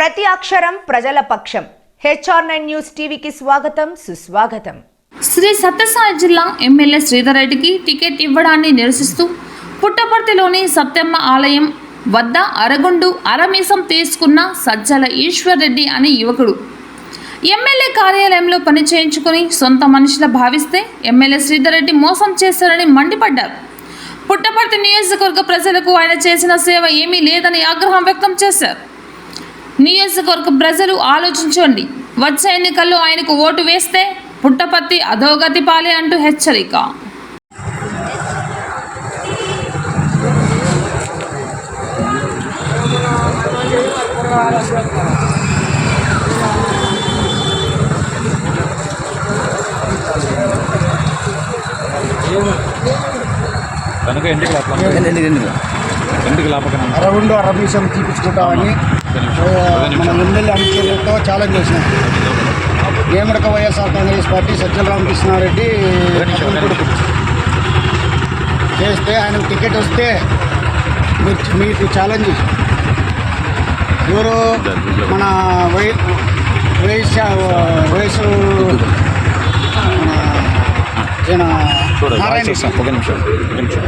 ప్రతి అక్షరం ప్రజల పక్షం. హెచ్ఆర్ నైన్ న్యూస్ టీవీకి స్వాగతం సుస్వాగతం. శ్రీ సత్యసాయి జిల్లా ఎమ్మెల్యే శ్రీధర్ రెడ్డికి టికెట్ ఇవ్వడాన్ని నిరసిస్తూ పుట్టపర్తిలోని సత్యమ్మ ఆలయం వద్ద అరగుండు అరమీసం తీసుకున్న సజ్జల ఈశ్వర్ రెడ్డి అనే యువకుడు. ఎమ్మెల్యే కార్యాలయంలో పని చేయించుకుని సొంత మనుషుల భావిస్తే ఎమ్మెల్యే శ్రీధర్ రెడ్డి మోసం చేశారని మండిపడ్డారు. పుట్టపర్తి నియోజకవర్గ ప్రజలకు ఆయన చేసిన సేవ ఏమీ లేదని ఆగ్రహం వ్యక్తం చేశారు. నియోజకవర్గ ప్రజలు ఆలోచించండి. వచ్చే ఎన్నికల్లో ఆయనకు ఓటు వేస్తే పుట్టపత్తి అధోగతి పాలే అంటూ హెచ్చరిక. కనుక ఎందుకు లాపకం ఎందుకు లాపకం అరవిందో అరబీసం తీపించుకుంటామని మన ఎమ్మెల్యే అనుచరులతో ఛాలెంజ్ చేసినాం. వేమడక YSR Congress party Sajjala Ramakrishna Reddy. చేస్తే ఆయనకు టికెట్ వస్తే మీకు ఛాలెంజ్ ఎవరు? మన వై వయసు వయసు నారాయణ ఒక నిమిషం ఒక నిమిషం.